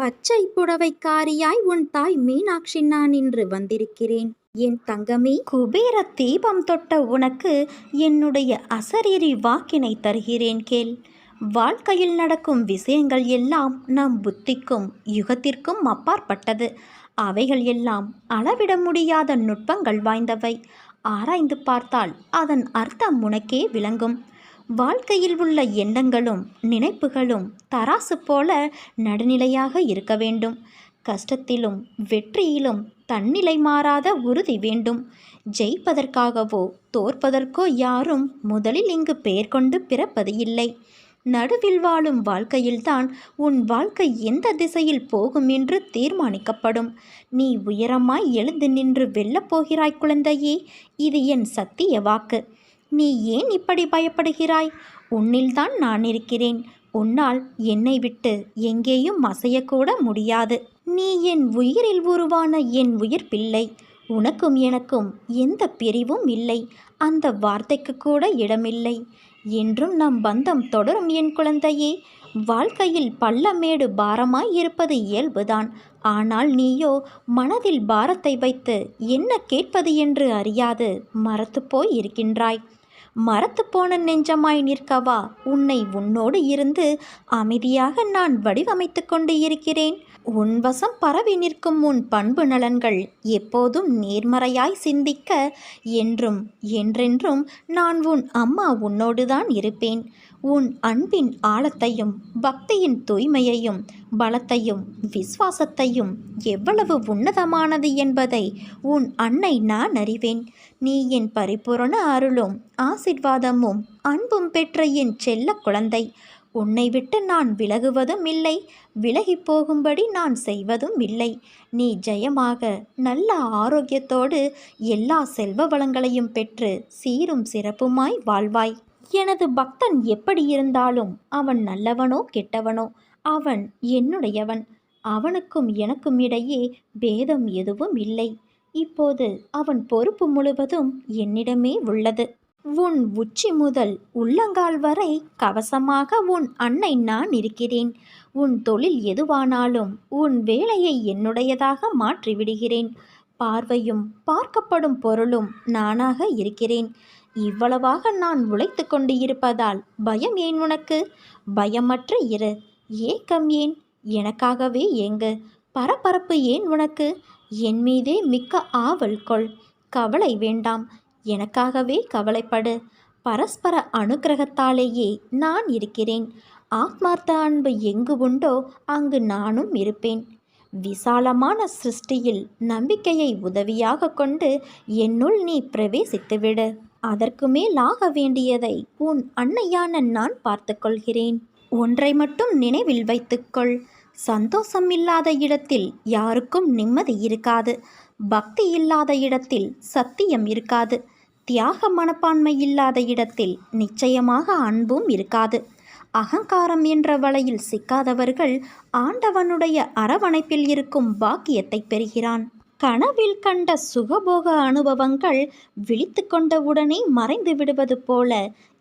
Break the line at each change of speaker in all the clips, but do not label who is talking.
பச்சை புடவைக்காரியாய் உன் தாய் மீனாட்சி நான் இன்று வந்திருக்கிறேன். என் தங்கமே
குபேர தீபம் தொட்ட உனக்கு என்னுடைய அசரீரி வாக்கினை தருகிறேன் கேள். வாழ்க்கையில் நடக்கும் விஷயங்கள் எல்லாம் நம் புத்திக்கும் யுகத்திற்கும் அப்பாற்பட்டது. அவைகள் எல்லாம் அளவிட முடியாத நுட்பங்கள் வாய்ந்தவை. ஆராய்ந்து பார்த்தால் அதன் அர்த்தம் உனக்கே விளங்கும். வாழ்க்கையில் உள்ள எண்ணங்களும் நினைப்புகளும் தராசு போல நடுநிலையாக இருக்க வேண்டும். கஷ்டத்திலும் வெற்றியிலும் தன்னிலை மாறாத உறுதி வேண்டும். ஜெயிப்பதற்காகவோ தோற்பதற்கோ யாரும் முதலில் இங்கு பெயர் கொண்டு பிறப்பது இல்லை. நடுவில் வாழும் வாழ்க்கையில்தான் உன் வாழ்க்கை எந்த திசையில் போகும் என்று தீர்மானிக்கப்படும். நீ உயரமாய் எழுந்து நின்று வெல்லப் போகிறாய் குழந்தையே இது என் சத்திய வாக்கு. நீ ஏன் இப்படி பயப்படுகிறாய்? உன்னில்தான் நான் இருக்கிறேன். உன்னால் என்னை விட்டு எங்கேயும் அசையக்கூட முடியாது. நீ என் உயிரில் உருவான என் உயிர் பிள்ளை. உனக்கும் எனக்கும் எந்த பிரிவும் இல்லை. அந்த வார்த்தைக்கு கூட இடமில்லை. என்றும் நம் பந்தம் தொடரும் என் குழந்தையே. வாழ்க்கையில் பள்ளமேடு பாரமாய் இருப்பது இயல்புதான். ஆனால் நீயோ மனதில் பாரத்தை வைத்து என்ன கேட்பது என்று அறியாது மறத்துப்போய் இருக்கின்றாய். மரத்து போன நெஞ்சமாய் நிற்கவா? உன்னை உன்னோடு இருந்து அமைதியாக நான் வடிவமைத்து கொண்டு இருக்கிறேன். உன் வசம் பரவி நிற்கும் உன் பண்பு நலன்கள் எப்போதும் நேர்மறையாய் சிந்திக்க என்றும் என்றென்றும் நான் உன் அம்மா உன்னோடுதான் இருப்பேன். உன் அன்பின் ஆழத்தையும் பக்தியின் தூய்மையையும் பலத்தையும் விசுவாசத்தையும் எவ்வளவு உன்னதமானது என்பதை உன் அன்னை நான் அறிவேன். நீ என் பரிபூரண அருளும் ஆசிர்வாதமும் அன்பும் பெற்ற என் செல்ல குழந்தை. உன்னை விட்டு நான் விலகுவதும் இல்லை விலகி போகும்படி நான் செய்வதும் இல்லை. நீ ஜெயமாக நல்ல ஆரோக்கியத்தோடு எல்லா செல்வ வளங்களையும் பெற்று சீரும் சிறப்புமாய் வாழ்வாய். எனது பக்தன் எப்படி இருந்தாலும் அவன் நல்லவனோ கெட்டவனோ அவன் என்னுடையவன். அவனுக்கும் எனக்கும் இடையே பேதம் எதுவும் இல்லை. இப்போது அவன் பொறுப்பு முழுவதும் என்னிடமே உள்ளது. உன் உச்சி முதல் உள்ளங்கால் வரை கவசமாக உன் அன்னை நான் இருக்கிறேன். உன் தொழில் எதுவானாலும் உன் வேலையை என்னுடையதாக மாற்றிவிடுகிறேன். பார்வையும் பார்க்கப்படும் பொருளும் நானாக இருக்கிறேன். இவ்வளவாக நான் உழைத்து கொண்டு இருப்பதால் பயம் ஏன் உனக்கு? பயமற்ற இரு. ஏக்கம் ஏன்? எனக்காகவே ஏங்கு. பரபரப்பு ஏன் உனக்கு? என் மீதே மிக்க ஆவல் கொள். கவலை வேண்டாம். எனக்காகவே கவலைப்படு. பரஸ்பர அனுக்கிரகத்தாலேயே நான் இருக்கிறேன். ஆத்மார்த்த அன்பு எங்கு உண்டோ அங்கு நானும் இருப்பேன். விசாலமான சிருஷ்டியில் நம்பிக்கையை உதவியாக கொண்டு என்னுள் நீ பிரவேசித்துவிடு. அதற்கு மேல் ஆக வேண்டியதை உன் அன்னையான நான் பார்த்துக்கொள்கிறேன். ஒன்றை மட்டும் நினைவில் வைத்துக்கொள். சந்தோஷம் இல்லாத இடத்தில் யாருக்கும் நிம்மதி இருக்காது. பக்தி இல்லாத இடத்தில் சத்தியம் இருக்காது. தியாக மனப்பான்மை இல்லாத இடத்தில் நிச்சயமாக அன்பும் இருக்காது. அகங்காரம் என்ற வலையில் சிக்காதவர்கள் ஆண்டவனுடைய அரவணைப்பில் இருக்கும் பாக்கியத்தை பெறுகிறான். கனவில் கண்ட சுகபோக அனுபவங்கள் விழித்து கொண்டவுடனே மறைந்து விடுவது போல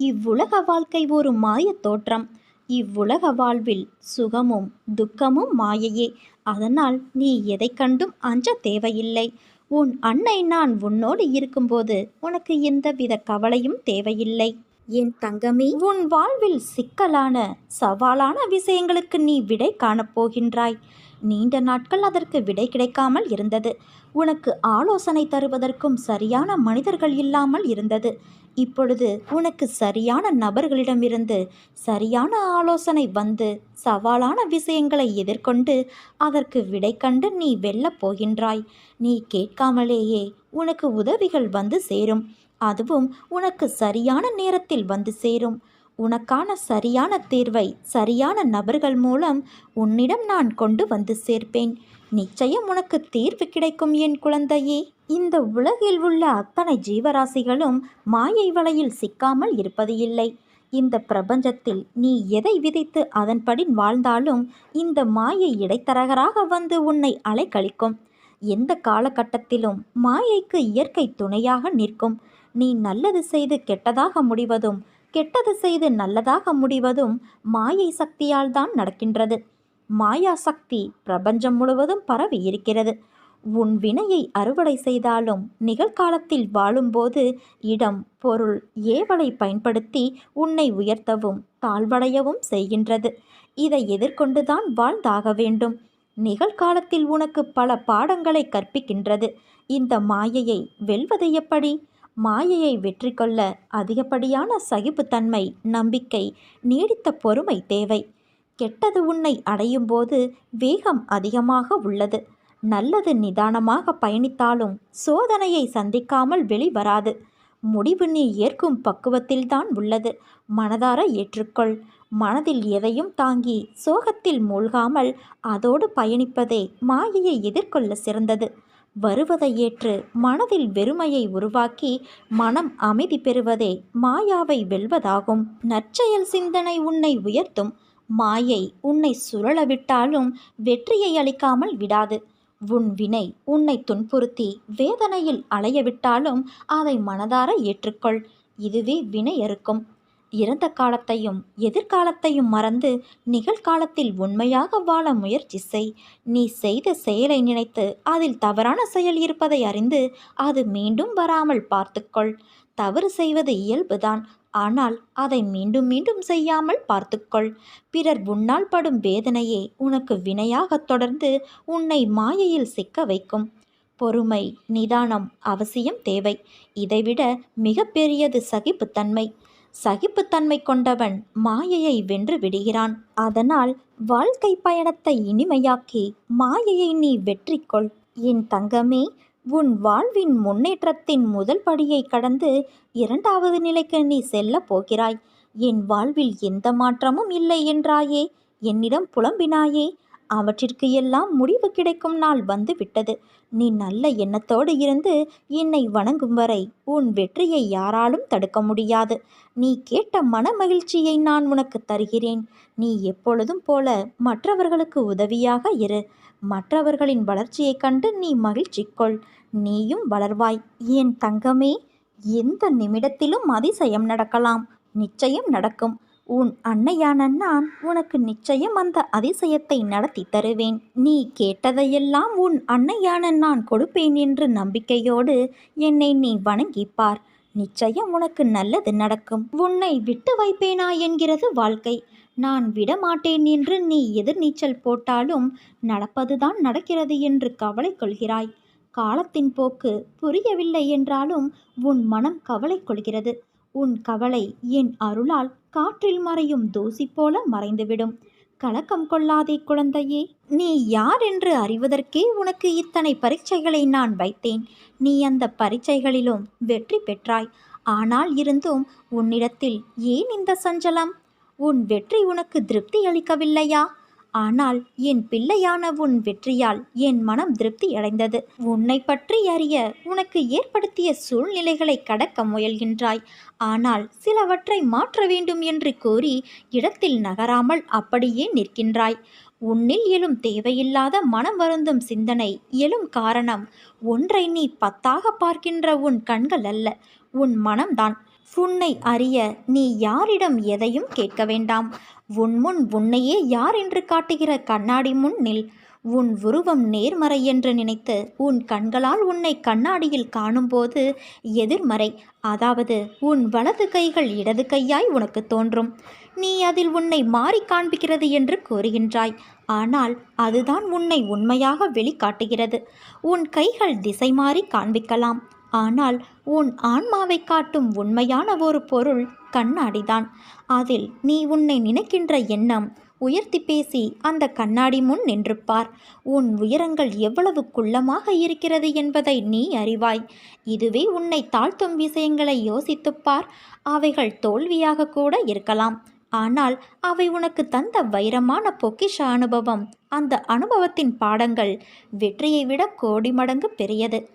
இவ்வுலக வாழ்க்கை ஒரு மாயத் தோற்றம். இவ்வுலக வாழ்வில் சுகமும் துக்கமும் மாயையே. அதனால் நீ எதை கண்டும் அஞ்ச தேவையில்லை. உன் அன்னை நான் உன்னோடு இருக்கும்போது உனக்கு எந்தவித கவலையும் தேவையில்லை.
என் தங்கமே
உன் வாழ்வில் சிக்கலான சவாலான விஷயங்களுக்கு நீ விடை காணப்போகின்றாய் நீண்ட நாட்கள் அதற்கு விடை கிடைக்காமல் இருந்தது. உனக்கு ஆலோசனை தருவதற்கும் சரியான மனிதர்கள் இல்லாமல் இருந்தது. இப்பொழுது உனக்கு சரியான நபர்களிடமிருந்து சரியான ஆலோசனை வந்து சவாலான விஷயங்களை எதிர்கொண்டு அதற்கு விடை கண்டு நீ வெல்லப் போகின்றாய். நீ கேட்காமலேயே உனக்கு உதவிகள் வந்து சேரும். அதுவும் உனக்கு சரியான நேரத்தில் வந்து சேரும். உனக்கான சரியான தீர்வை சரியான நபர்கள் மூலம் உன்னிடம் நான் கொண்டு வந்து சேர்ப்பேன். நிச்சயம் உனக்கு தீர்வு கிடைக்கும் என் குழந்தையே. இந்த உலகில் உள்ள அத்தனை ஜீவராசிகளும் மாயை வலையில் சிக்காமல் இருப்பது இல்லை. இந்த பிரபஞ்சத்தில் நீ எதை விதைத்து அதன்படி வாழ்ந்தாலும் இந்த மாயை இடைத்தரகராக வந்து உன்னை அலைக்கழிக்கும். எந்த காலகட்டத்திலும் மாயைக்கு இயற்கை துணையாக நிற்கும். நீ நல்லது செய்து கெட்டதாக முடிவதும் கெட்டது செய்து நல்லதாக முடிவதும் மாயை சக்தியால் தான் நடக்கின்றது. மாயா சக்தி பிரபஞ்சம் முழுவதும் பரவி இருக்கிறது. உன் வினையை அறுவடை செய்தாலும் நிகழ்காலத்தில் வாழும்போது இடம் பொருள் ஏவலை பயன்படுத்தி உன்னை உயர்த்தவும் தாழ்வடையவும் செய்கின்றது. இதை எதிர்கொண்டுதான் வாழ்ந்தாக வேண்டும். நிகழ்காலத்தில் உனக்கு பல பாடங்களை கற்பிக்கின்றது. இந்த மாயையை வெல்வது எப்படி? மாயையை வெற்றி கொள்ள அதிகப்படியான சகிப்புத்தன்மை நம்பிக்கை நீடித்த பொறுமை தேவை. கெட்டது உன்னை அடையும் போது வேகம் அதிகமாக உள்ளது. நல்லது நிதானமாக பயணித்தாலும் சோதனையை சந்திக்காமல் வெளிவராது. முடிவு நீ ஏற்கும் பக்குவத்தில்தான் உள்ளது. மனதார ஏற்றுக்கொள். மனதில் எதையும் தாங்கி சோகத்தில் மூழ்காமல் அதோடு பயணிப்பதே மாயையை எதிர்கொள்ள சிறந்தது. வருவதை ஏற்று மனதில் வெறுமையை உருவாக்கி மனம் அமைதி பெறுவதே மாயாவை வெல்வதாகும். நற்செயல் சிந்தனை உன்னை உயர்த்தும். மாயை உன்னை சுழலவிட்டாலும் வெற்றியை அளிக்காமல் விடாது. உன் வினை உன்னை துன்புறுத்தி வேதனையில் அலையவிட்டாலும் அதை மனதார ஏற்றுக்கொள். இதுவே வினை அறுக்கும். இறந்த காலத்தையும் எதிர்காலத்தையும் மறந்து நிகழ்காலத்தில் உண்மையாக வாழ முயற்சி செய். நீ செய்த செயலை நினைத்து அதில் தவறான செயல் இருப்பதை அறிந்து அது மீண்டும் வராமல் பார்த்துக்கொள். தவறு செய்வது இயல்புதான். ஆனால் அதை மீண்டும் மீண்டும் செய்யாமல் பார்த்துக்கொள். பிறர் உன்னால் படும் வேதனையே உனக்கு வினையாகத் தொடர்ந்து உன்னை மாயையில் சிக்க வைக்கும். பொறுமை நிதானம் அவசியம் தேவை. இதைவிட மிகப்பெரியது சகிப்புத்தன்மை. சகிப்புத்தன்மை கொண்டவன் மாயையை வென்று விடுகிறான். அதனால் வாழ்க்கை பயணத்தை இனிமையாக்கி மாயையை நீ வெற்றிக்கொள் என் தங்கமே உன் வாழ்வின் முன்னேற்றத்தின் முதல் படியை கடந்து இரண்டாவது நிலைக்கு நீ செல்லப் போகிறாய். என் வாழ்வில் எந்த மாற்றமும் இல்லை என்றாயே என்னிடம் புலம்பினாயே அவற்றிற்கு எல்லாம் முடிவு கிடைக்கும் நாள் வந்து விட்டது நீ நல்ல எண்ணத்தோடு இருந்து என்னை வணங்கும் வரை உன் வெற்றியை யாராலும் தடுக்க முடியாது. நீ கேட்ட மன மகிழ்ச்சியை நான் உனக்கு தருகிறேன். நீ எப்பொழுதும் போல மற்றவர்களுக்கு உதவியாக இரு. மற்றவர்களின் வளர்ச்சியைக் கண்டு நீ மகிழ்ச்சி கொள். நீயும் வளர்வாய். என் தங்கமே எந்த நிமிடத்திலும் அதிசயம் நடக்கலாம். நிச்சயம் நடக்கும். உன் அன்னையான நான் உனக்கு நிச்சயம் அந்த அதிசயத்தை நடத்தி தருவேன். நீ கேட்டதையெல்லாம் உன் அன்னையான நான் கொடுப்பேன் என்று நம்பிக்கையோடு என்னை நீ வணங்கிப்பார் நிச்சயம் உனக்கு நல்லது நடக்கும். உன்னை விட்டு வைப்பேனா என்கிறது வாழ்க்கை. நான் விடமாட்டேன் என்று நீ எதிர்நீச்சல் போட்டாலும் நடப்பதுதான் நடக்கிறது என்று கவலை கொள்கிறாய். காலத்தின் போக்கு புரியவில்லை என்றாலும் உன் மனம் கவலை கொள்கிறது. உன் கவலை என் அருளால் காற்றில் மறையும் தூசி போல மறைந்துவிடும். கலக்கம் கொள்ளாதே குழந்தையே நீ யார் என்று அறிவதற்கே உனக்கு இத்தனை பரீட்சைகளை நான் வைத்தேன். நீ அந்த பரீட்சைகளிலும் வெற்றி பெற்றாய். ஆனால் இருந்தும் உன்னிடத்தில் ஏன் இந்த சஞ்சலம்? உன் வெற்றி உனக்கு திருப்தி அளிக்கவில்லையா? ஆனால் என் பிள்ளையான உன் வெற்றியால் என் மனம் திருப்தி அடைந்தது. உன்னை பற்றி அறிய உனக்கு ஏற்படுத்திய சூழ்நிலைகளை கடக்க முயல்கின்றாய். ஆனால் சிலவற்றை மாற்ற வேண்டும் என்று கூறி இடத்தில் நகராமல் அப்படியே நிற்கின்றாய். உன்னில் எழும் தேவையில்லாத மனம் வருந்தும் சிந்தனை எழும் காரணம் ஒன்றை நீ பத்தாக பார்க்கின்ற உன் கண்கள் அல்ல உன் மனம்தான். உன்னை அறிய நீ யாரிடம் எதையும் கேட்க வேண்டாம். உன் முன் உன்னையே யார் என்று காட்டுகிற கண்ணாடி முன் நில் உன் உருவம் நேர்மறை என்று நினைத்து உன் கண்களால் உன்னை கண்ணாடியில் காணும்போது எதிர்மறை அதாவது உன் வலது கைகள் இடது கையாய் உனக்கு தோன்றும். நீ அதில் உன்னை மாறி காண்பிக்கிறது என்று கூறுகின்றாய். ஆனால் அதுதான் உன்னை உண்மையாக வெளிக்காட்டுகிறது. உன் கைகள் திசை மாறி காண்பிக்கலாம். ஆனால் உன் ஆன்மாவை காட்டும் உண்மையான ஒரு பொருள் கண்ணாடிதான். அதில் நீ உன்னை நினைக்கின்ற எண்ணம் உயர்த்தி பேசி அந்த கண்ணாடி முன் நின்றுப்பார். உன் உயரங்கள் எவ்வளவு குள்ளமாக இருக்கிறது என்பதை நீ அறிவாய். இதுவே உன்னை தாழ்த்தும் விஷயங்களை யோசித்துப்பார். அவைகள் தோல்வியாக கூட இருக்கலாம். ஆனால் அவை உனக்கு தந்த வைரமான பொக்கிஷ அனுபவம். அந்த அனுபவத்தின் பாடங்கள் வெற்றியை விட கோடி மடங்கு பெரியது.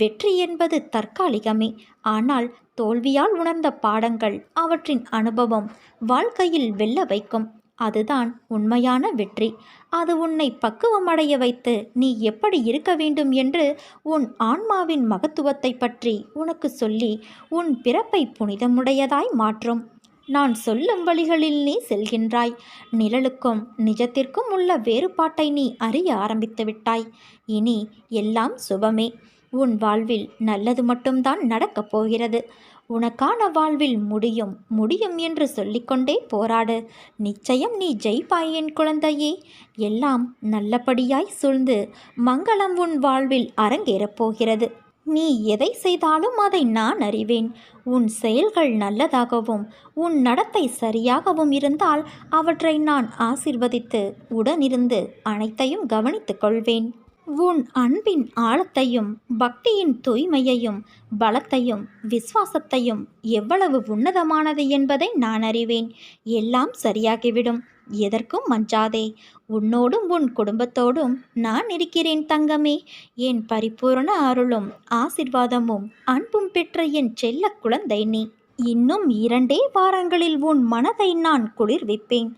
வெற்றி என்பது தற்காலிகமே. ஆனால் தோல்வியால் உணர்ந்த பாடங்கள் அவற்றின் அனுபவம் வாழ்க்கையில் வெல்ல வைக்கும். அதுதான் உண்மையான வெற்றி. அது உன்னை பக்குவமடைய வைத்து நீ எப்படி இருக்க வேண்டும் என்று உன் ஆன்மாவின் மகத்துவத்தை பற்றி உனக்கு சொல்லி உன் பிறப்பை புனிதமுடையதாய் மாற்றும். நான் சொல்லும் வழிகளில் நீ செல்கின்றாய். நிழலுக்கும் நிஜத்திற்கும் உள்ள வேறுபாட்டை நீ அறிய ஆரம்பித்து விட்டாய். இனி எல்லாம் சுபமே. உன் வாழ்வில் நல்லது மட்டும்தான் நடக்கப் போகிறது. உனக்கான வாழ்வில் முடியும் முடியும் என்று சொல்லிக்கொண்டே போராடு. நிச்சயம் நீ ஜெயிப்பாய் என் குழந்தையே. எல்லாம் நல்லபடியாய் சூழ்ந்து மங்களம் உன் வாழ்வில் அரங்கேறப் போகிறது. நீ எதை செய்தாலும் அதை நான் அறிவேன். உன் செயல்கள் நல்லதாகவும் உன் நடத்தை சரியாகவும் இருந்தால் அவற்றை நான் ஆசிர்வதித்து உடனிருந்து அனைத்தையும் கவனித்துக் கொள்வேன். உன் அன்பின் ஆழத்தையும் பக்தியின் தூய்மையையும் பலத்தையும் விசுவாசத்தையும் எவ்வளவு உன்னதமானது என்பதை நான் அறிவேன். எல்லாம் சரியாகிவிடும். எதற்கும் மஞ்சாதே. உன்னோடும் உன் குடும்பத்தோடும் நான் இருக்கிறேன் தங்கமே. என் பரிபூரண அருளும் ஆசிர்வாதமும் அன்பும் பெற்ற என் செல்ல குழந்தை நீ. இன்னும் இரண்டே வாரங்களில் உன் மனதை நான் குளிர்விப்பேன்.